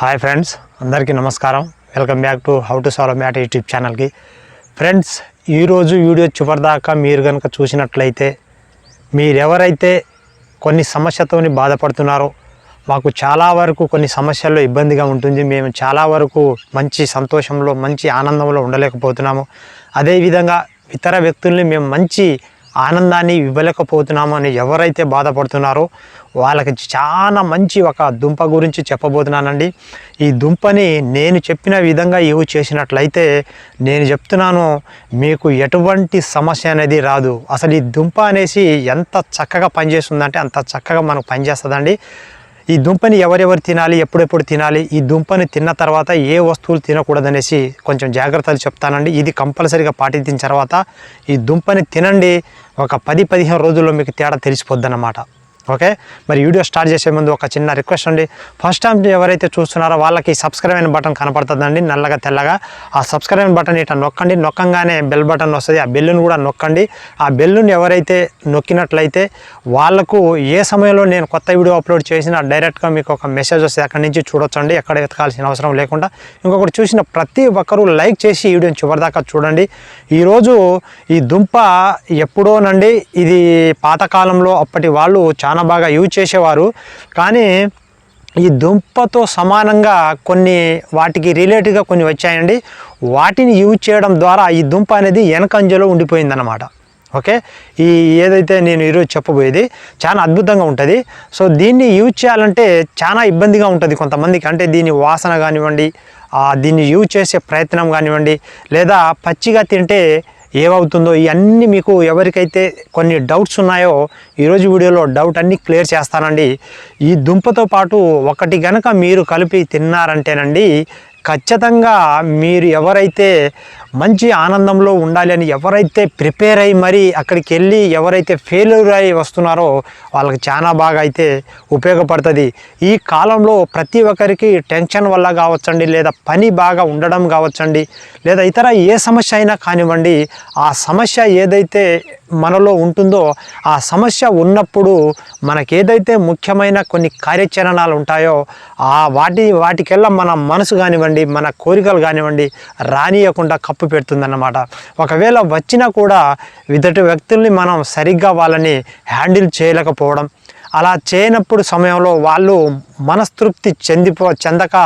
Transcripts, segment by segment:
Hi friends అందరికీ నమస్కారం. Welcome back to how to solve math YouTube ఛానల్కి. Friends ఈరోజు వీడియో చివరిదాకా మీరు కనుక చూసినట్లయితే మీరెవరైతే కొన్ని సమస్యతోని బాధపడుతున్నారో మాకు చాలా వరకు కొన్ని సమస్యల్లో ఇబ్బందిగా ఉంటుంది. మేము చాలా వరకు మంచి సంతోషంలో మంచి ఆనందంలో ఉండలేకపోతున్నాము. అదేవిధంగా ఇతర వ్యక్తుల్ని మేము మంచి ఆనందాన్ని ఇవ్వలేకపోతున్నాము అని ఎవరైతే బాధపడుతున్నారో వాళ్ళకి చాలా మంచి ఒక దుంప గురించి చెప్పబోతున్నానండి. ఈ దుంపని నేను చెప్పిన విధంగా యూజ్ చేసినట్లయితే నేను చెప్తున్నాను మీకు ఎటువంటి సమస్య అనేది రాదు. అసలు ఈ దుంప అనేసి ఎంత చక్కగా పనిచేస్తుందంటే అంత చక్కగా మనకు పనిచేస్తుందండి. ఈ దుంపని ఎవరెవరు తినాలి ఎప్పుడెప్పుడు తినాలి ఈ దుంపని తిన్న తర్వాత ఏ వస్తువులు తినకూడదనేసి కొంచెం జాగ్రత్తలు చెప్తానండి. ఇది కంపల్సరీగా పాటించిన తర్వాత ఈ దుంపని తినండి. ఒక పది పదిహేను రోజుల్లో మీకు తేడా తెలిసిపోద్ది అన్నమాట ఓకే? మరి వీడియో స్టార్ట్ చేసే ముందు ఒక చిన్న రిక్వెస్ట్ అండి. ఫస్ట్ టైం ఎవరైతే చూస్తున్నారో వాళ్ళకి సబ్స్క్రైబ్ అయిన బటన్ కనపడుతుందండి నల్లగా తెల్లగా. ఆ సబ్స్క్రైబ్ అయిన బటన్ ఇట్లా నొక్కండి. నొక్కంగానే బెల్ బటన్ వస్తుంది. ఆ బెల్లును కూడా నొక్కండి. ఆ బెల్లుని ఎవరైతే నొక్కినట్లయితే వాళ్ళకు ఏ సమయంలో నేను కొత్త వీడియో అప్లోడ్ చేసినా డైరెక్ట్గా మీకు ఒక మెసేజ్ వస్తుంది. అక్కడి నుంచి చూడొచ్చండి. ఎక్కడ వెతకాల్సిన అవసరం లేకుండా. ఇంకొకటి చూసిన ప్రతి ఒక్కరూ లైక్ చేసి వీడియోని చివరిదాకా చూడండి. ఈరోజు ఈ దుంప ఎప్పుడోనండి ఇది పాతకాలంలో అప్పటి వాళ్ళు చాలా బాగా యూజ్ చేసేవారు. కానీ ఈ దుంపతో సమానంగా కొన్ని వాటికి రిలేటెడ్గా కొన్ని వచ్చాయండి. వాటిని యూజ్ చేయడం ద్వారా ఈ దుంప అనేది వెనకంజలో ఉండిపోయిందన్నమాట. ఓకే? ఈ ఏదైతే నేను ఈరోజు చెప్పబోయేది చాలా అద్భుతంగా ఉంటుంది. సో దీన్ని యూజ్ చేయాలంటే చాలా ఇబ్బందిగా ఉంటుంది కొంతమందికి. అంటే దీని వాసన కానివ్వండి దీన్ని యూజ్ చేసే ప్రయత్నం కానివ్వండి లేదా పచ్చిగా తింటే ఏమవుతుందో ఇవన్నీ మీకు ఎవరికైతే కొన్ని డౌట్స్ ఉన్నాయో ఈరోజు వీడియోలో డౌట్ అన్నీ క్లియర్ చేస్తానండి. ఈ దుంపతో పాటు ఒకటి గనక మీరు కలిపి తిన్నారంటేనండి ఖచ్చితంగా మీరు ఎవరైతే మంచి ఆనందంలో ఉండాలి అని ఎవరైతే ప్రిపేర్ అయ్యి మరీ అక్కడికి వెళ్ళి ఎవరైతే ఫెయిల్యూర్ అయ్యి వస్తున్నారో వాళ్ళకి చాలా బాగా అయితే ఉపయోగపడుతుంది. ఈ కాలంలో ప్రతి ఒక్కరికి టెన్షన్ వల్ల కావచ్చండి లేదా పని బాగా ఉండడం కావచ్చండి లేదా ఇతర ఏ సమస్య అయినా కానివ్వండి ఆ సమస్య ఏదైతే మనలో ఉంటుందో ఆ సమస్య ఉన్నప్పుడు మనకి ఏదైతే ముఖ్యమైన కొన్ని కార్యాచరణాలు ఉంటాయో ఆ వాటి వాటికెల్లా మన మనసు కానివ్వండి మన కోరికలు కానివ్వండి రానియకుండా కప్పు పెడుతుందన్నమాట. ఒకవేళ వచ్చినా కూడా ఇద్దటి వ్యక్తుల్ని మనం సరిగ్గా వాళ్ళని హ్యాండిల్ చేయలేకపోవడం అలా చేయనప్పుడు సమయంలో వాళ్ళు మనస్తృప్తి చెందిపో చెందక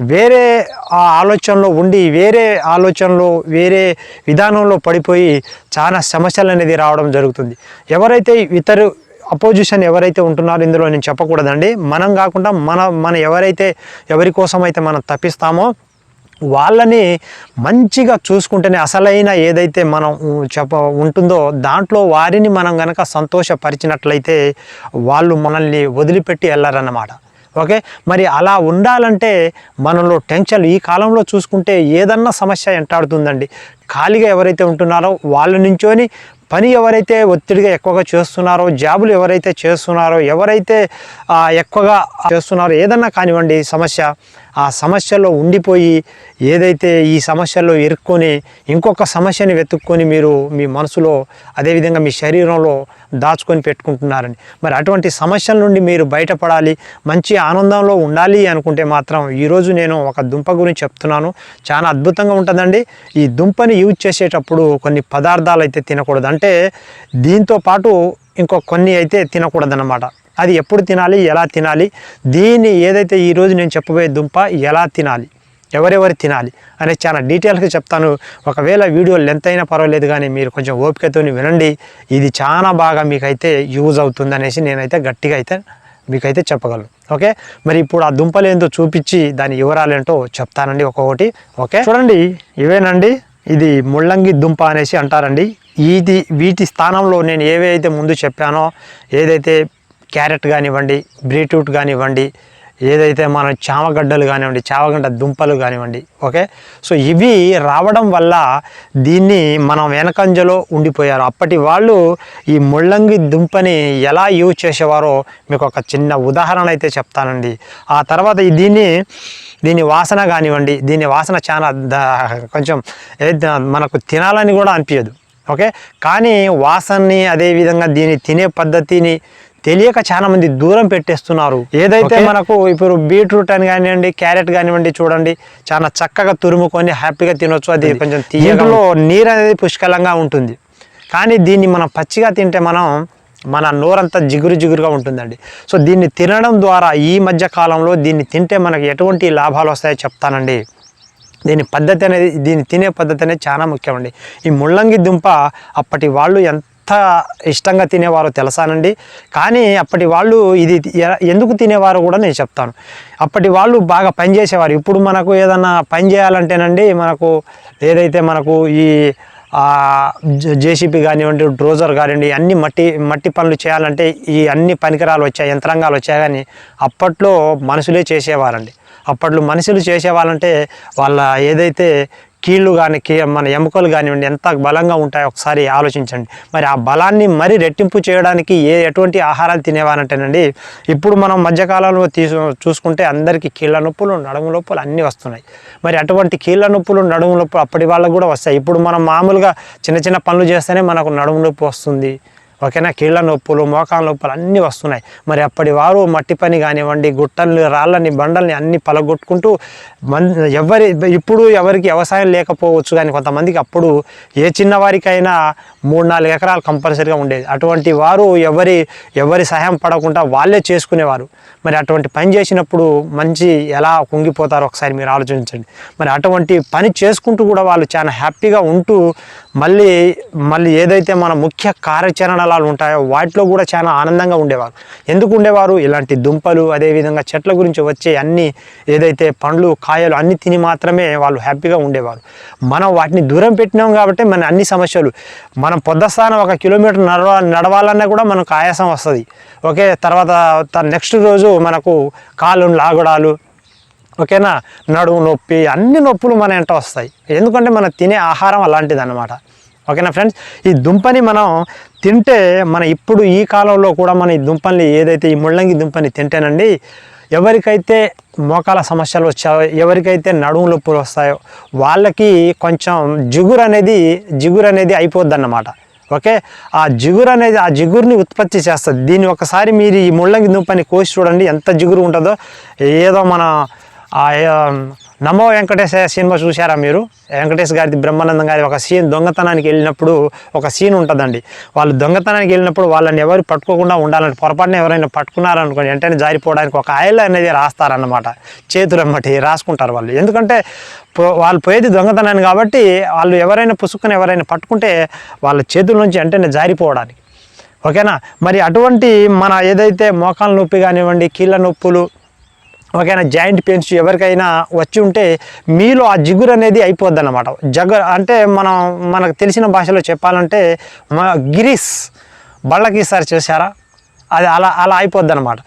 వేరే ఆ ఆలోచనలో ఉండి వేరే ఆలోచనలో వేరే విధానంలో పడిపోయి చాలా సమస్యలు అనేది రావడం జరుగుతుంది. ఎవరైతే ఇతరు అపోజిషన్ ఎవరైతే ఉంటున్నారో ఇందులో నేను చెప్పకూడదండి. మనం కాకుండా మన మన ఎవరైతే ఎవరి కోసం అయితే మనం తప్పిస్తామో వాళ్ళని మంచిగా చూసుకుంటేనే అసలైన ఏదైతే మనం చెప్ప ఉంటుందో దాంట్లో వారిని మనం కనుక సంతోషపరిచినట్లయితే వాళ్ళు మనల్ని వదిలిపెట్టి వెళ్ళారన్నమాట ఓకే? మరి అలా ఉండాలంటే మనలో టెన్షన్ ఈ కాలంలో చూసుకుంటే ఏదన్నా సమస్య ఎంటాడుతుందండి. ఖాళీగా ఎవరైతే ఉంటున్నారో వాళ్ళ నుంచోని పని ఎవరైతే ఒత్తిడిగా ఎక్కువగా చేస్తున్నారో జాబులు ఎవరైతే చేస్తున్నారో ఎవరైతే ఎక్కువగా చేస్తున్నారో ఏదన్నా కానివ్వండి సమస్య ఆ సమస్యలో ఉండిపోయి ఏదైతే ఈ సమస్యలో ఇరుక్కొని ఇంకొక సమస్యని వెతుక్కొని మీరు మీ మనసులో అదేవిధంగా మీ శరీరంలో దాచుకొని పెట్టుకుంటున్నారని. మరి అటువంటి సమస్యల నుండి మీరు బయటపడాలి మంచి ఆనందంలో ఉండాలి అనుకుంటే మాత్రం ఈరోజు నేను ఒక దుంప గురించి చెప్తున్నాను. చాలా అద్భుతంగా ఉంటుందండి. ఈ దుంపని యూజ్ చేసేటప్పుడు కొన్ని పదార్థాలు అయితే తినకూడదు. అంటే దీంతో పాటు ఇంకో కొన్ని అయితే తినకూడదన్నమాట. అది ఎప్పుడు తినాలి ఎలా తినాలి దీన్ని ఏదైతే ఈరోజు నేను చెప్పబోయే దుంప ఎలా తినాలి ఎవరెవరు తినాలి అనేది చాలా డీటెయిల్స్గా చెప్తాను. ఒకవేళ వీడియో లెంత్ అయినా పర్వాలేదు కానీ మీరు కొంచెం ఓపికతో వినండి. ఇది చాలా బాగా మీకైతే యూజ్ అవుతుంది అనేసి నేనైతే గట్టిగా అయితే మీకైతే చెప్పగలను. ఓకే? మరి ఇప్పుడు ఆ దుంపలు ఏందో చూపించి దాని వివరాలు ఏంటో చెప్తానండి ఒక్కొక్కటి. ఓకే? చూడండి ఇవేనండి? ఇది ముళ్ళంగి దుంప అనేసి అంటారండి. ఇది వీటి స్థానంలో నేను ఏవైతే ముందు చెప్పానో ఏదైతే క్యారెట్ కానివ్వండి బీట్రూట్ కానివ్వండి ఏదైతే మన చామగడ్డలు కానివ్వండి చామగడ్డ దుంపలు కానివ్వండి ఓకే? సో ఇవి రావడం వల్ల దీన్ని మనం వెనకంజలో ఉండిపోయారు. అప్పటి వాళ్ళు ఈ ముళ్ళంగి దుంపని ఎలా యూజ్ చేసేవారో మీకు ఒక చిన్న ఉదాహరణ అయితే చెప్తానండి. ఆ తర్వాత దీన్ని దీని వాసన కానివ్వండి దీని వాసన చాలా కొంచెం మనకు తినాలని కూడా అనిపించదు ఓకే? కానీ వాసనని అదేవిధంగా దీన్ని తినే పద్ధతిని తెలియక చాలా మంది దూరం పెట్టేస్తున్నారు. ఏదైతే మనకు ఇప్పుడు బీట్రూట్ అని కానివ్వండి క్యారెట్ కానివ్వండి చూడండి చాలా చక్కగా తురుముకొని హ్యాపీగా తినొచ్చు. అది కొంచెం తీయలో నీరు అనేది పుష్కలంగా ఉంటుంది. కానీ దీన్ని మనం పచ్చిగా తింటే మనం మన నోరంతా జిగురు జిగురుగా ఉంటుందండి. సో దీన్ని తినడం ద్వారా ఈ మధ్య కాలంలో దీన్ని తింటే మనకి ఎటువంటి లాభాలు వస్తాయో చెప్తానండి. దీని పద్ధతి అనేది దీన్ని తినే పద్ధతి అనేది చాలా ముఖ్యమండి. ఈ ముల్లంగి దుంప అప్పటి వాళ్ళు ఎంత ఇష్టంగా తినేవారో తెలుసానండి కానీ అప్పటి వాళ్ళు ఇది ఎందుకు తినేవారో కూడా నేను చెప్తాను. అప్పటి వాళ్ళు బాగా పని చేసేవారు. ఇప్పుడు మనకు ఏదన్నా పని చేయాలంటేనండి మనకు ఏదైతే మనకు ఈ జేసీబీ కానివ్వండి డ్రోజర్ కానివ్వండి అన్ని మట్టి మట్టి పనులు చేయాలంటే ఈ అన్ని పరికరాలు వచ్చాయి యంత్రాంగాలు వచ్చాయి కానీ అప్పట్లో మనుషులే చేసేవారండి. అప్పట్లో మనుషులు చేసేవాళ్ళంటే వాళ్ళ ఏదైతే కీళ్ళు కానీ కీ మన ఎముకలు కానివ్వండి ఎంత బలంగా ఉంటాయో ఒకసారి ఆలోచించండి. మరి ఆ బలాన్ని మరి రెట్టింపు చేయడానికి ఏ ఎటువంటి ఆహారాలు తినేవానంటేనండి ఇప్పుడు మనం మధ్యకాలంలో తీసు చూసుకుంటే అందరికీ కీళ్ళ నొప్పులు నడుము నొప్పులు అన్నీ వస్తున్నాయి. మరి అటువంటి కీళ్ళ నొప్పులు నడుము నొప్పులు అప్పటి వాళ్ళకు కూడా వస్తాయి. ఇప్పుడు మనం మామూలుగా చిన్న చిన్న పనులు చేస్తేనే మనకు నడుము నొప్పి వస్తుంది. ఓకేనా? కీళ్ళ నొప్పులు మోకాల నొప్పులు అన్నీ వస్తున్నాయి. మరి అప్పటి వారు మట్టి పని కానివ్వండి గుట్టల్ని రాళ్ళని బండల్ని అన్ని పలగొట్టుకుంటూ మన్ ఎవరి ఇప్పుడు ఎవరికి వ్యవసాయం లేకపోవచ్చు కానీ కొంతమందికి అప్పుడు ఏ చిన్నవారికైనా మూడు నాలుగు ఎకరాలు కంపల్సరీగా ఉండేది. అటువంటి వారు ఎవరి ఎవరి సహాయం పడకుండా వాళ్ళే చేసుకునేవారు. మరి అటువంటి పని చేసినప్పుడు మంచి ఎలా కుంగిపోతారో ఒకసారి మీరు ఆలోచించండి. మరి అటువంటి పని చేసుకుంటూ కూడా వాళ్ళు చాలా హ్యాపీగా ఉంటూ మళ్ళీ మళ్ళీ ఏదైతే మన ముఖ్య కార్యాచరణలు ఉంటాయో వాటిలో కూడా చాలా ఆనందంగా ఉండేవారు. ఎందుకు ఉండేవారు? ఇలాంటి దుంపలు అదేవిధంగా చెట్ల గురించి వచ్చే అన్ని ఏదైతే పండ్లు కాయలు అన్ని తిని మాత్రమే వాళ్ళు హ్యాపీగా ఉండేవారు. మనం వాటిని దూరం పెట్టినాం కాబట్టి మన అన్ని సమస్యలు మనం పొద్దస్థానం ఒక కిలోమీటర్ నడవ నడవాలన్నా కూడా మనకు ఆయాసం వస్తుంది. ఓకే తర్వాత నెక్స్ట్ రోజు మనకు కాళ్ళు లాగడాలు ఓకేనా? నడుము నొప్పి అన్ని నొప్పులు మన వెంట వస్తాయి. ఎందుకంటే మనం తినే ఆహారం అలాంటిది అనమాట ఓకేనా ఫ్రెండ్స్? ఈ దుంపని మనం తింటే మన ఇప్పుడు ఈ కాలంలో కూడా మన ఈ దుంపల్ని ఏదైతే ఈ ముళ్ళంగి దుంపని తింటేనండి ఎవరికైతే మోకాల సమస్యలు వచ్చాయో ఎవరికైతే నడుము నొప్పులు వస్తాయో వాళ్ళకి కొంచెం జిగురు అనేది జిగురు అనేది అయిపోద్ది అన్నమాట ఓకే? ఆ జిగురు అనేది ఆ జిగురుని ఉత్పత్తి చేస్తుంది. దీన్ని ఒకసారి మీరు ఈ ముళ్ళంగి దుంపని కోసి చూడండి ఎంత జిగురు ఉంటుందో. ఏదో మన Um, నమో వెంకటేశ సినిమా చూసారా మీరు? వెంకటేష్ గారిది బ్రహ్మానందం గారి ఒక సీన్ దొంగతనానికి వెళ్ళినప్పుడు ఒక సీన్ ఉంటుందండి. వాళ్ళు దొంగతనానికి వెళ్ళినప్పుడు వాళ్ళని ఎవరు పట్టుకోకుండా ఉండాలని పొరపాటున ఎవరైనా పట్టుకున్నారనుకోండి వెంటనే జారిపోవడానికి ఒక ఆయిల్ అనేది రాస్తారన్నమాట. చేతులు అమ్మటి రాసుకుంటారు వాళ్ళు. ఎందుకంటే పో- వాళ్ళు పోయేది దొంగతనాన్ని కాబట్టి వాళ్ళు ఎవరైనా పుసుకుని ఎవరైనా పట్టుకుంటే వాళ్ళ చేతుల నుంచి వెంటనే జారిపోవడానికి. ఓకేనా? మరి అటువంటి మన ఏదైతే మోకాల నొప్పి కానివ్వండి కీళ్ళ నొప్పులు ఓకేనా జాయింట్ పెయిన్స్ ఎవరికైనా వచ్చి ఉంటే మీలో ఆ జిగురు అనేది అయిపోద్ది అనమాట జగ అంటే మనం మనకు తెలిసిన భాషలో చెప్పాలంటే గిరీస్ బళ్ళకి సార్ చేశారా? అది అలా అలా అయిపోద్ది అనమాట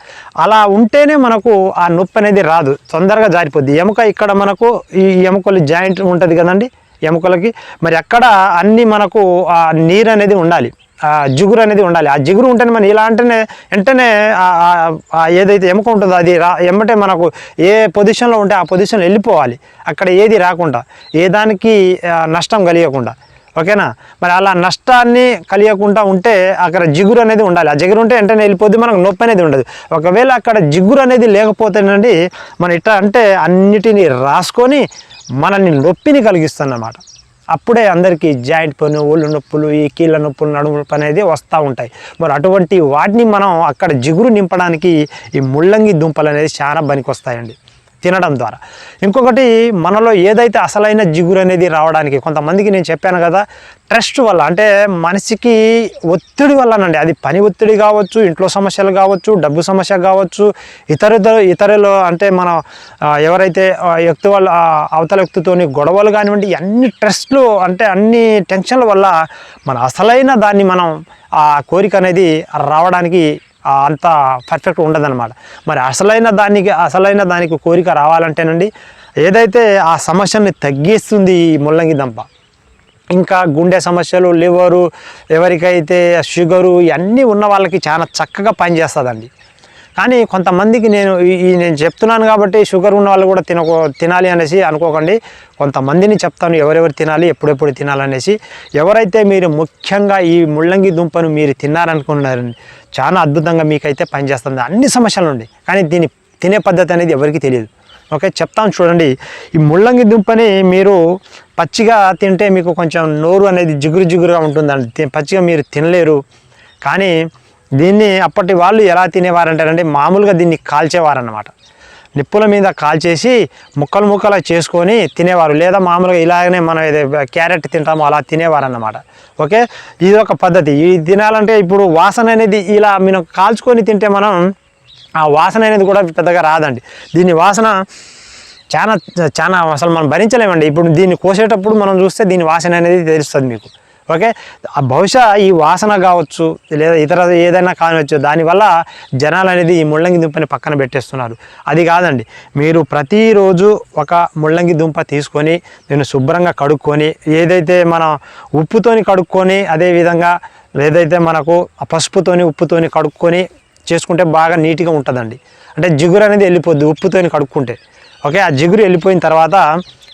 అలా ఉంటేనే మనకు ఆ నొప్పి అనేది రాదు. తొందరగా జారిపోద్ది. ఎముక ఇక్కడ మనకు ఈ ఎముకలు జాయింట్ ఉంటుంది కదండి? ఎముకలకి. మరి అక్కడ అన్ని మనకు ఆ నీరు అనేది ఉండాలి. జిగురు అనేది ఉండాలి. ఆ జిగురు ఉంటేనే మనం ఇలా అంటేనే వెంటనే ఏదైతే ఎముక ఉంటుందో అది రా ఎమ్మటే మనకు ఏ పొజిషన్లో ఉంటే ఆ పొజిషన్లో వెళ్ళిపోవాలి. అక్కడ ఏది రాకుండా ఏ దానికి నష్టం కలిగకుండా ఓకేనా? మరి అలా నష్టాన్ని కలిగకుండా ఉంటే అక్కడ జిగురు అనేది ఉండాలి. ఆ జిగురు ఉంటే వెంటనే వెళ్ళిపోద్ది మనకు నొప్పి అనేది ఉండదు. ఒకవేళ అక్కడ జిగురు అనేది లేకపోతేనండి మనం ఇట్లా అంటే అన్నిటినీ రాసుకొని మనల్ని నొప్పిని కలిగిస్తుందన్నమాట. అప్పుడే అందరికీ జాయింట్ పని ఒళ్ళు నొప్పులు ఈ కీళ్ళ నొప్పులు నడుము నొప్పి అనేది వస్తూ ఉంటాయి. మరి అటువంటి వాటిని మనం అక్కడ జిగురు నింపడానికి ఈ ముళ్ళంగి దుంపలు అనేది చాలా పనికి వస్తాయండి తినడం ద్వారా. ఇంకొకటి మనలో ఏదైతే అసలైన జిగురు అనేది రావడానికి కొంతమందికి నేను చెప్పాను కదా ట్రస్ట్ వల్ల అంటే మనిషికి ఒత్తిడి వల్లనండి. అది పని ఒత్తిడి కావచ్చు ఇంట్లో సమస్యలు కావచ్చు డబ్బు సమస్య కావచ్చు ఇతర ఇతరులు అంటే మన ఎవరైతే వ్యక్తి వాళ్ళ అవతల వ్యక్తితోని గొడవలు కానివ్వండి అన్ని ట్రస్ట్లు అంటే అన్ని టెన్షన్ల వల్ల మన అసలైన దాన్ని మనం ఆ కోరిక అనేది రావడానికి అంత పర్ఫెక్ట్ ఉండదన్నమాట. మరి అసలైన దానికి అసలైన దానికి కోరిక రావాలంటేనండి ఏదైతే ఆ సమస్యని తగ్గిస్తుంది ఈ ముల్లంగి దంప ఇంకా గుండె సమస్యలు లివరు ఎవరికైతే షుగరు ఇవన్నీ ఉన్న వాళ్ళకి చాలా చక్కగా పనిచేస్తుందండి. కానీ కొంతమందికి నేను ఈ- నేను చెప్తున్నాను కాబట్టి షుగర్ ఉన్న వాళ్ళు కూడా తినకో తినాలి అనేసి అనుకోకండి. కొంతమందిని చెప్తాను ఎవరెవరు తినాలి ఎప్పుడెప్పుడు తినాలనేసి ఎవరైతే మీరు ముఖ్యంగా ఈ ముల్లంగి దుంపను మీరు తిన్నారనుకున్నారండి చాలా అద్భుతంగా మీకైతే పనిచేస్తుంది. అన్ని సమస్యలు ఉండి కానీ దీని తినే పద్ధతి అనేది ఎవరికి తెలియదు. ఓకే చెప్తాను చూడండి. ఈ ముల్లంగి దుంపని మీరు పచ్చిగా తింటే మీకు కొంచెం నోరు అనేది జిగురు జిగురుగా ఉంటుందండి. పచ్చిగా మీరు తినలేరు. కానీ దీన్ని అప్పటి వాళ్ళు ఎలా తినేవారంటారంటే మామూలుగా దీన్ని కాల్చేవారన్నమాట. నిప్పుల మీద కాల్చేసి ముక్కలు ముక్కలు చేసుకొని తినేవారు. లేదా మామూలుగా ఇలాగనే మనం ఏదో క్యారెట్ తింటామో అలా తినేవారు అన్నమాట ఓకే? ఇది ఒక పద్ధతి. ఇది తినాలంటే ఇప్పుడు వాసన అనేది ఇలా మనం కాల్చుకొని తింటే మనం ఆ వాసన అనేది కూడా పెద్దగా రాదండి. దీని వాసన చాలా చాలా అసలు మనం భరించలేమండి. ఇప్పుడు దీన్ని కోసేటప్పుడు మనం చూస్తే దీని వాసన అనేది తెలుస్తుంది మీకు. ఓకే? బహుశా ఈ వాసన కావచ్చు లేదా ఇతర ఏదైనా కావచ్చు దానివల్ల జనాలు అనేది ఈ ముల్లంగి దుంపని పక్కన పెట్టేస్తున్నారు. అది కాదండి. మీరు ప్రతిరోజు ఒక ముల్లంగి దుంప తీసుకొని దీన్ని శుభ్రంగా కడుక్కొని ఏదైతే మన ఉప్పుతోని కడుక్కొని అదేవిధంగా లేదైతే మనకు ఆ పసుపుతోని ఉప్పుతోని కడుక్కొని చేసుకుంటే బాగా నీట్గా ఉంటుందండి. అంటే జిగురు అనేది వెళ్ళిపోద్ది ఉప్పుతోని కడుక్కుంటే. ఓకే? ఆ జిగురు వెళ్ళిపోయిన తర్వాత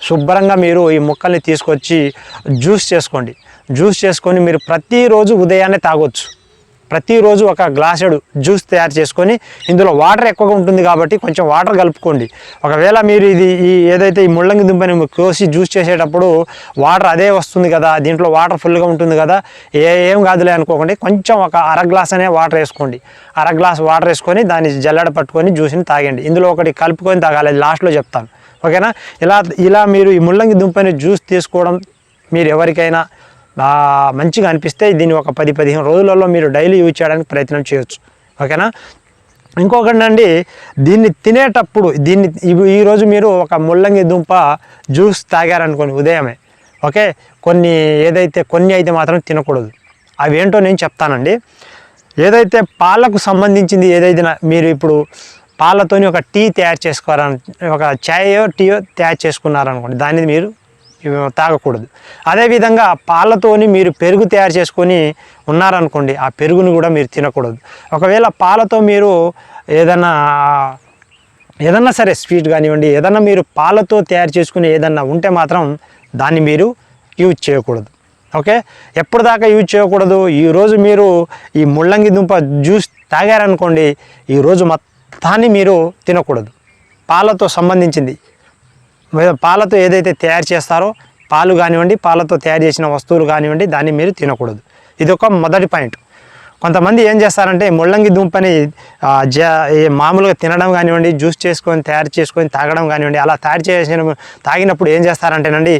శుభ్రంగా మీరు ఈ ముక్కల్ని తీసుకొచ్చి జ్యూస్ చేసుకోండి. జ్యూస్ చేసుకొని మీరు ప్రతిరోజు ఉదయాన్నే తాగొచ్చు. ప్రతిరోజు ఒక గ్లాసెడు జ్యూస్ తయారు చేసుకొని ఇందులో వాటర్ ఎక్కువగా ఉంటుంది కాబట్టి కొంచెం వాటర్ కలుపుకోండి. ఒకవేళ మీరు ఇది ఈ ఏదైతే ఈ ముల్లంగి దుంపని కోసి జ్యూస్ చేసేటప్పుడు వాటర్ అదే వస్తుంది కదా దీంట్లో వాటర్ ఫుల్గా ఉంటుంది కదా ఏ ఏం కాదులే అనుకోకండి. కొంచెం ఒక అర గ్లాస్ అనే వాటర్ వేసుకోండి. అర గ్లాస్ వాటర్ వేసుకొని దాన్ని జల్లెడ పట్టుకొని జ్యూస్ని తాగండి. ఇందులో ఒకటి కలుపుకొని తాగాలి లాస్ట్లో చెప్తాను. ఓకేనా? ఇలా ఇలా మీరు ఈ ముల్లంగి దుంపని జ్యూస్ తీసుకోవడం మీరు ఎవరికైనా మంచిగా అనిపిస్తే దీన్ని ఒక పది పదిహేను రోజులలో మీరు డైలీ యూజ్ చేయడానికి ప్రయత్నం చేయొచ్చు. ఓకేనా? ఇంకొకటి అండి దీన్ని తినేటప్పుడు దీన్ని ఈరోజు మీరు ఒక ముల్లంగి దుంప జ్యూస్ తాగారనుకోండి ఉదయమే. ఓకే? కొన్ని ఏదైతే కొన్ని అయితే మాత్రం తినకూడదు. అవి ఏంటో నేను చెప్తానండి. ఏదైతే పాలకు సంబంధించింది ఏదైతే మీరు ఇప్పుడు పాలతోని ఒక టీ తయారు చేసుకోవాలని ఒక ఛాయో టీయో తయారు చేసుకున్నారనుకోండి దాన్ని మీరు తాగకూడదు. అదేవిధంగా పాలతోని మీరు పెరుగు తయారు చేసుకొని ఉన్నారనుకోండి ఆ పెరుగుని కూడా మీరు తినకూడదు. ఒకవేళ పాలతో మీరు ఏదైనా ఏదన్నా సరే స్వీట్ కానివ్వండి ఏదన్నా మీరు పాలతో తయారు చేసుకుని ఏదన్నా ఉంటే మాత్రం దాన్ని మీరు యూజ్ చేయకూడదు. ఓకే? ఎప్పుడు దాకా యూజ్ చేయకూడదు? ఈరోజు మీరు ఈ ముల్లంగి దుంప జ్యూస్ తాగారనుకోండి ఈరోజు మొత్తాన్ని మీరు తినకూడదు. పాలతో సంబంధించింది. పాలతో ఏదైతే తయారు చేస్తారో పాలు కానివ్వండి పాలతో తయారు చేసిన వస్తువులు కానివ్వండి దాన్ని మీరు తినకూడదు. ఇది ఒక మొదటి పాయింట్. కొంతమంది ఏం చేస్తారంటే ముల్లంగి దుంపని జ మామూలుగా తినడం కానివ్వండి జ్యూస్ చేసుకొని తయారు చేసుకొని తాగడం కానివ్వండి అలా తయారు చేసిన తాగినప్పుడు ఏం చేస్తారంటేనండి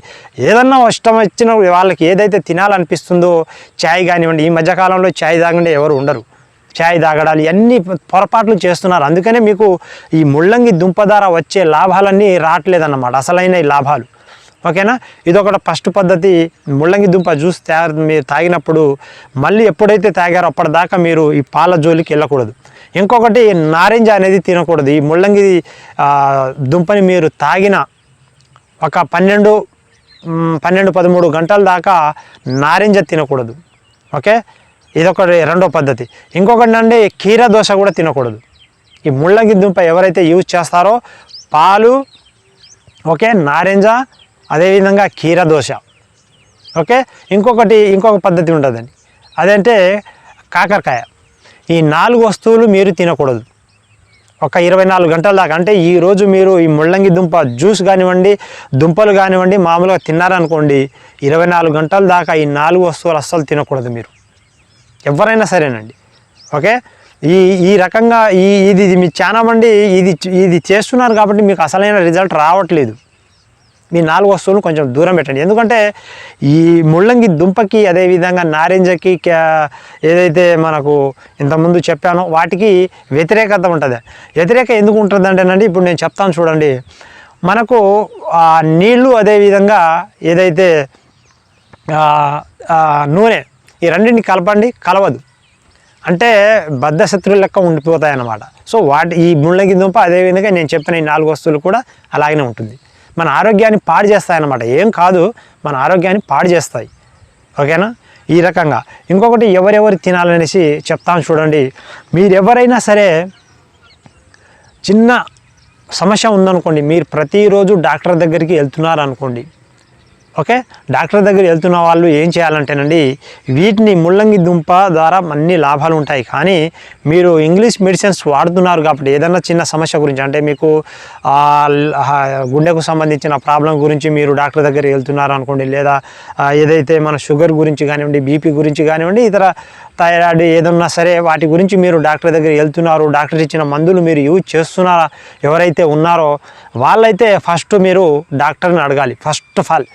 ఏదన్నా ఇష్టం వచ్చిన వాళ్ళకి ఏదైతే తినాలనిపిస్తుందో ఛాయ్ కానివ్వండి ఈ మధ్యకాలంలో ఛాయ్ తాగండి ఎవరు ఉండరు. ఛాయ్ తాగడాలు ఇవన్నీ పొరపాట్లు చేస్తున్నారు. అందుకనే మీకు ఈ ముల్లంగి దుంప ద్వారా వచ్చే లాభాలన్నీ రావట్లేదన్నమాట. అసలైన ఈ లాభాలు. ఓకేనా? ఇదొకటి ఫస్ట్ పద్ధతి. ముల్లంగి దుంప జ్యూస్ తయారు మీరు తాగినప్పుడు మళ్ళీ ఎప్పుడైతే తాగారో అప్పటిదాకా మీరు ఈ పాల జోలికి వెళ్ళకూడదు. ఇంకొకటి నారింజ అనేది తినకూడదు. ఈ ముల్లంగి దుంపని మీరు తాగిన ఒక పన్నెండు పన్నెండు పదమూడు గంటల దాకా నారింజ తినకూడదు. ఓకే? ఇదొకటి రెండో పద్ధతి. ఇంకొకటి అండి కీర దోశ కూడా తినకూడదు. ఈ ముల్లంగి దుంప ఎవరైతే యూజ్ చేస్తారో పాలు ఓకే నారింజ అదేవిధంగా కీర దోశ. ఓకే ఇంకొకటి ఇంకొక పద్ధతి ఉంటుందండి. అదంటే కాకరకాయ. ఈ నాలుగు వస్తువులు మీరు తినకూడదు. ఒక ఇరవై నాలుగు గంటల దాకా అంటే ఈరోజు మీరు ఈ ముల్లంగి దుంప జ్యూస్ కానివ్వండి దుంపలు కానివ్వండి మామూలుగా తిన్నారనుకోండి ఇరవై నాలుగు గంటల దాకా ఈ నాలుగు వస్తువులు అస్సలు తినకూడదు మీరు. ఎవరైనా సరేనండి. ఓకే? ఈ ఈ రకంగా ఈ ఇది మీ చాలా మంది ఇది ఇది చేస్తున్నారు కాబట్టి మీకు అసలైన రిజల్ట్ రావట్లేదు. మీ నాలుగు వస్తువులు కొంచెం దూరం పెట్టండి. ఎందుకంటే ఈ ముల్లంగి దుంపకి అదేవిధంగా నారింజకి ఏదైతే మనకు ఇంతకుముందు చెప్పానో వాటికి వ్యతిరేకత ఉంటుంది. వ్యతిరేక ఎందుకు ఉంటుంది అంటేనండి ఇప్పుడు నేను చెప్తాను చూడండి. మనకు ఆ నీళ్ళు అదేవిధంగా ఏదైతే నూనె ఈ రెండింటిని కలపండి కలవదు. అంటే బద్ధశత్రువు లెక్క ఉండిపోతాయి అన్నమాట సో వాటి ఈ ముళ్ళకి దుంప అదేవిధంగా నేను చెప్పిన ఈ నాలుగు వస్తువులు కూడా అలాగనే ఉంటుంది. మన ఆరోగ్యాన్ని పాడు చేస్తాయి అన్నమాట ఏం కాదు మన ఆరోగ్యాన్ని పాడు చేస్తాయి. ఓకేనా? ఈ రకంగా. ఇంకొకటి ఎవరెవరు తినాలనేసి చెప్తాను చూడండి. మీరెవరైనా సరే చిన్న సమస్య ఉందనుకోండి మీరు ప్రతిరోజు డాక్టర్ దగ్గరికి వెళ్తున్నారు అనుకోండి ఓకే? డాక్టర్ దగ్గర వెళ్తున్న వాళ్ళు ఏం చేయాలంటేనండి వీటిని ముల్లంగి దుంప ద్వారా అన్ని లాభాలు ఉంటాయి. కానీ మీరు ఇంగ్లీష్ మెడిసిన్స్ వాడుతున్నారు కాబట్టి ఏదైనా చిన్న సమస్య గురించి అంటే మీకు గుండెకు సంబంధించిన ప్రాబ్లం గురించి మీరు డాక్టర్ దగ్గర వెళ్తున్నారు అనుకోండి లేదా ఏదైతే మన షుగర్ గురించి కానివ్వండి బీపీ గురించి కానివ్వండి ఇతర థైరాయిడ్ ఏదన్నా సరే వాటి గురించి మీరు డాక్టర్ దగ్గర వెళ్తున్నారు డాక్టర్ ఇచ్చిన మందులు మీరు యూజ్ చేస్తున్నారా ఎవరైతే ఉన్నారో వాళ్ళైతే ఫస్ట్ మీరు డాక్టర్ని అడగాలి ఫస్ట్ ఆఫ్ ఆల్.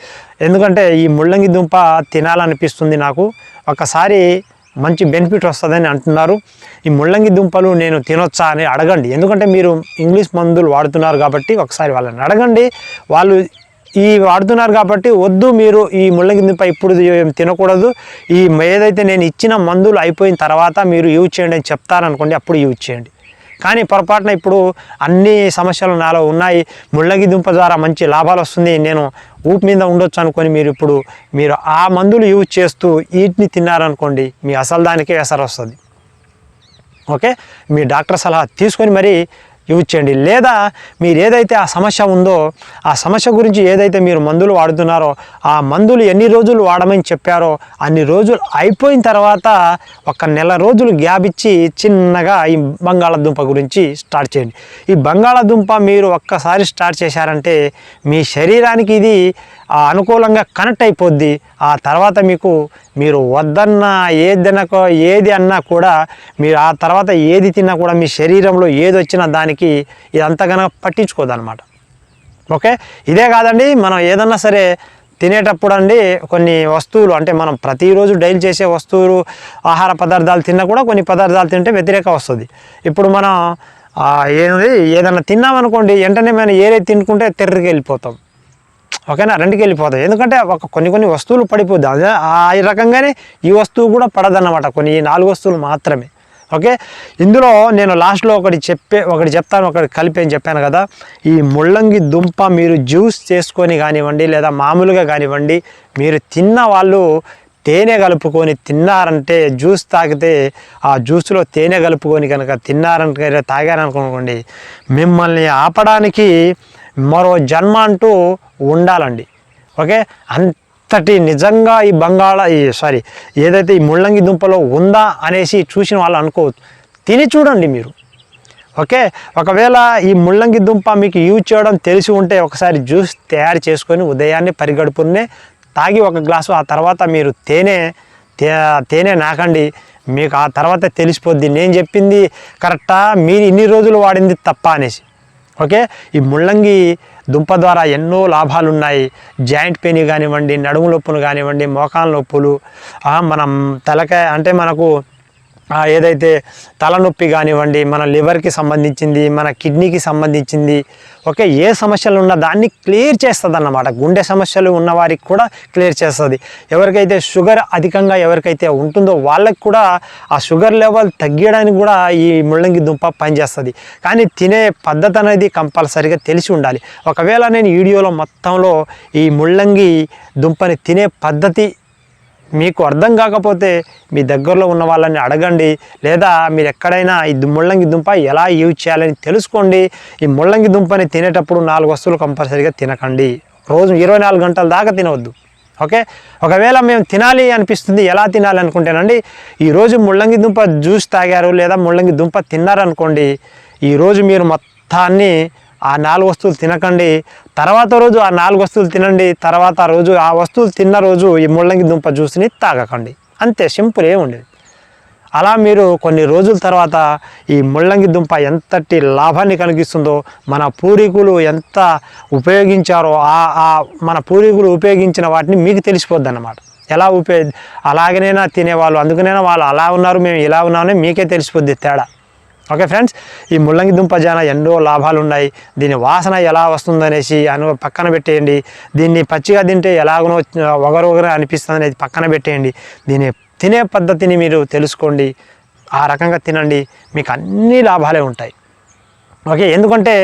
ఎందుకంటే ఈ ముల్లంగి దుంప తినాలనిపిస్తుంది నాకు. ఒకసారి మంచి బెనిఫిట్ వస్తుందని అంటున్నారు. ఈ ముల్లంగి దుంపలు నేను తినొచ్చా అని అడగండి. ఎందుకంటే మీరు ఇంగ్లీష్ మందులు వాడుతున్నారు కాబట్టి ఒకసారి వాళ్ళని అడగండి. వాళ్ళు ఈ వాడుతున్నారు కాబట్టి వద్దు మీరు ఈ ముల్లంగి దుంప ఇప్పుడు ఏం తినకూడదు. ఈ ఏదైతే నేను ఇచ్చిన మందులు అయిపోయిన తర్వాత మీరు యూజ్ చేయండి అని చెప్తారనుకోండి అప్పుడు యూజ్ చేయండి. కానీ పొరపాటున ఇప్పుడు అన్ని సమస్యలు నాలో ఉన్నాయి. ముళ్ళగి దుంప ద్వారా మంచి లాభాలు వస్తుంది. నేను ఊపి మీద ఉండొచ్చు అనుకొని మీరు ఇప్పుడు మీరు ఆ మందులు యూజ్ చేస్తూ వీటిని తిన్నారనుకోండి మీ అసలు దానికే ఎసరు వస్తుంది ఓకే? మీ డాక్టర్ సలహా తీసుకొని మరి యూజ్ చేయండి లేదా మీరు ఏదైతే ఆ సమస్య ఉందో ఆ సమస్య గురించి ఏదైతే మీరు మందులు వాడుతున్నారో ఆ మందులు ఎన్ని రోజులు వాడమని చెప్పారో అన్ని రోజులు అయిపోయిన తర్వాత ఒక నెల రోజులు గ్యాప్ ఇచ్చి చిన్నగా ఈ బంగాళాదుంప గురించి స్టార్ట్ చేయండి. ఈ బంగాళాదుంప మీరు ఒక్కసారి స్టార్ట్ చేశారంటే మీ శరీరానికి ఇది ఆ అనుకూలంగా కనెక్ట్ అయిపోద్ది. ఆ తర్వాత మీకు మీరు వద్దన్నా ఏది అనకో ఏది అన్నా కూడా మీరు ఆ తర్వాత ఏది తిన్నా కూడా మీ శరీరంలో ఏది వచ్చినా దానికి ఇది అంతగానో పట్టించుకోదన్నమాట. ఓకే? ఇదే కాదండి మనం ఏదన్నా సరే తినేటప్పుడు అండి కొన్ని వస్తువులు అంటే మనం ప్రతిరోజు డైల్ చేసే వస్తువులు ఆహార పదార్థాలు తిన్నా కూడా కొన్ని పదార్థాలు తింటే వ్యతిరేకం వస్తుంది. ఇప్పుడు మనం ఏది ఏంది ఏదన్నా తిన్నామనుకోండి వెంటనే మనం ఏరే తినుకుంటే తెర్రకి వెళ్ళిపోతాం ఓకేనా? రెండుకి వెళ్ళిపోతాయి. ఎందుకంటే ఒక కొన్ని కొన్ని వస్తువులు పడిపోద్ది. అదే ఆ రకంగానే ఈ వస్తువు కూడా పడదన్నమాట. కొన్ని ఈ నాలుగు వస్తువులు మాత్రమే. ఓకే? ఇందులో నేను లాస్ట్లో ఒకటి చెప్పే ఒకటి చెప్తాను ఒకటి కలిపి అని చెప్పాను కదా. ఈ ముళ్ళంగి దుంప మీరు జ్యూస్ చేసుకొని కానివ్వండి లేదా మామూలుగా కానివ్వండి మీరు తిన్న వాళ్ళు తేనె కలుపుకొని తిన్నారంటే జ్యూస్ తాగితే ఆ జ్యూస్లో తేనె కలుపుకొని కనుక తిన్నారంటే తాగారనుకోండి మిమ్మల్ని ఆపడానికి మరో జన్మ అంటూ ఉండాలండి. ఓకే? అంతటి నిజంగా ఈ బంగాళ ఈ సారీ ఏదైతే ఈ ముళ్ళంగి దుంపలో ఉందా అనేసి చూసిన వాళ్ళు అనుకో తిని చూడండి మీరు. ఓకే? ఒకవేళ ఈ ముళ్ళంగి దుంప మీకు యూజ్ చేయడం తెలిసి ఉంటే ఒకసారి జ్యూస్ తయారు చేసుకొని ఉదయాన్నే పరిగడుపునే తాగి ఒక గ్లాసు ఆ తర్వాత మీరు తేనె తేనె నాకండి. మీకు ఆ తర్వాత తెలిసిపోద్ది. నేను చెప్పింది కరెక్టా? మీరు ఇన్ని రోజులు వాడింది తప్ప అనేసి. ఓకే? ఈ ముళ్ళంగి దుంప ద్వారా ఎన్నో లాభాలు ఉన్నాయి జాయింట్ పెయిన్ కానివ్వండి నడుము నొప్పులు కానివ్వండి మోకాల నొప్పులు మనం తలకాయ అంటే మనకు ఏదైతే తలనొప్పి కానివ్వండి మన లివర్కి సంబంధించింది మన కిడ్నీకి సంబంధించింది ఓకే ఏ సమస్యలు ఉన్నా దాన్ని క్లియర్ చేస్తుంది అన్నమాట గుండె సమస్యలు ఉన్న వారికి కూడా క్లియర్ చేస్తుంది. ఎవరికైతే షుగర్ అధికంగా ఎవరికైతే ఉంటుందో వాళ్ళకి కూడా ఆ షుగర్ లెవెల్ తగ్గడానికి కూడా ఈ ముళ్ళంగి దుంప పనిచేస్తుంది. కానీ తినే పద్ధతి అనేది కంపల్సరీగా తెలిసి ఉండాలి. ఒకవేళ నేను వీడియోలో మొత్తంలో ఈ ముళ్ళంగి దుంపని తినే పద్ధతి మీకు అర్థం కాకపోతే మీ దగ్గరలో ఉన్న వాళ్ళని అడగండి లేదా మీరు ఎక్కడైనా ఈ ముళ్ళంగి దుంప ఎలా యూజ్ చేయాలని తెలుసుకోండి. ఈ ముళ్ళంగి దుంపని తినేటప్పుడు నాలుగు వస్తువులు కంపల్సరీగా తినకండి. రోజు ఇరవై నాలుగు గంటల దాకా తినవద్దు. ఓకే? ఒకవేళ మేము తినాలి అనిపిస్తుంది ఎలా తినాలి అనుకుంటేనండి ఈరోజు ముళ్ళంగి దుంప జ్యూస్ తాగారు లేదా ముళ్ళంగి దుంప తిన్నారనుకోండి ఈరోజు మీరు మొత్తాన్ని ఆ నాలుగు వస్తువులు తినకండి. తర్వాత రోజు ఆ నాలుగు వస్తువులు తినండి. తర్వాత రోజు ఆ వస్తువులు తిన్న రోజు ఈ ముళ్ళంగి దుంప జ్యూస్ని తాగకండి. అంతే సింపుల్ ఏముండేది అలా మీరు కొన్ని రోజుల తర్వాత ఈ ముళ్ళంగి దుంప ఎంతటి లాభాన్ని కలిగిస్తుందో మన పూర్వీకులు ఎంత ఉపయోగించారో ఆ ఆ మన పూర్వీకులు ఉపయోగించిన వాటిని మీకు తెలిసిపోద్ది అన్నమాట ఎలా ఉపయోగ అలాగనైనా తినేవాళ్ళు అందుకనైనా వాళ్ళు అలా ఉన్నారు మేము ఇలా ఉన్నామని మీకే తెలిసిపోద్ది తేడా. ఓకే ఫ్రెండ్స్ ఈ ముల్లంగి దుంప జాన ఎన్నో లాభాలు ఉన్నాయి దీని వాసన ఎలా వస్తుందనేసి అను పక్కన పెట్టేయండి. దీన్ని పచ్చిగా తింటే ఎలాగనో ఒగరు ఒగరు అనిపిస్తుంది అనేది పక్కన పెట్టేయండి. దీని తినే పద్ధతిని మీరు తెలుసుకోండి. ఆ రకంగా తినండి. మీకు అన్ని లాభాలే ఉంటాయి. ఓకే ఎందుకంటే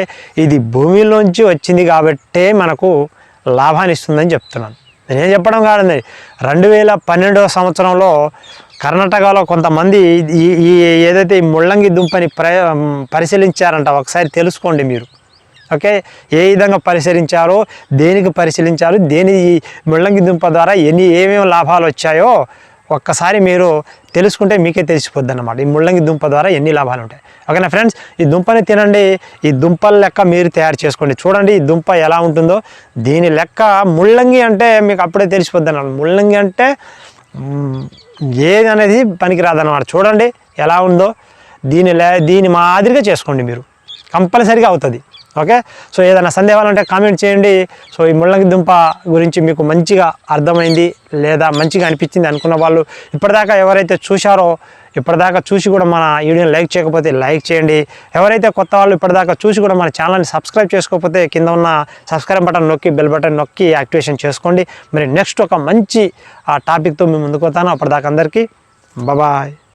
ఇది భూమిలోంచి వచ్చింది కాబట్టే మనకు లాభాన్ని ఇస్తుందని చెప్తున్నాను. నేనేం చెప్పడం కాదండి. రెండు వేల పన్నెండవ సంవత్సరంలో కర్ణాటకలో కొంతమంది ఈ ఈ ఏదైతే ఈ ముళ్ళంగి దుంపని ప్ర పరిశీలించారంట ఒకసారి తెలుసుకోండి మీరు. ఓకే? ఏ విధంగా పరిశీలించారో దేనికి పరిశీలించారు దేని ఈ ముళ్ళంగి దుంప ద్వారా ఎన్ని ఏమేమి లాభాలు వచ్చాయో ఒక్కసారి మీరు తెలుసుకుంటే మీకే తెలిసిపోద్ది అనమాట ఈ ముళ్ళంగి దుంప ద్వారా ఎన్ని లాభాలు ఉంటాయి. ఓకేనా ఫ్రెండ్స్? ఈ దుంపని తినండి. ఈ దుంపల లెక్క మీరు తయారు చేసుకోండి. చూడండి ఈ దుంప ఎలా ఉంటుందో. దీని లెక్క ముళ్ళంగి అంటే మీకు అప్పుడే తెలిసిపోద్ది అన్నమాట ముళ్ళంగి అంటే ఏది అనేది పనికిరాదన్నమాట. చూడండి ఎలా ఉందో. దీని లే దీని మాదిరిగా చేసుకోండి మీరు. కంపల్సరీగా అవుతుంది. ఓకే? సో ఏదైనా సందేహాలు ఉంటే కామెంట్ చేయండి. సో ఈ ముళ్ళంగి దుంప గురించి మీకు మంచిగా అర్థమైంది లేదా మంచిగా అనిపించింది అనుకున్న వాళ్ళు ఇప్పటిదాకా ఎవరైతే చూశారో ఇప్పటిదాకా చూసి కూడా మన వీడియోని లైక్ చేయకపోతే లైక్ చేయండి. ఎవరైతే కొత్త వాళ్ళు ఇప్పటిదాకా చూసి కూడా మన ఛానల్ని సబ్స్క్రైబ్ చేసుకోకపోతే కింద ఉన్న సబ్స్క్రైబ్ బటన్ నొక్కి బెల్ బటన్ నొక్కి యాక్టివేషన్ చేసుకోండి. మరి నెక్స్ట్ ఒక మంచి ఆ టాపిక్తో మేము ముందుకు వస్తాను అప్పటిదాకా అందరికీ బాయ్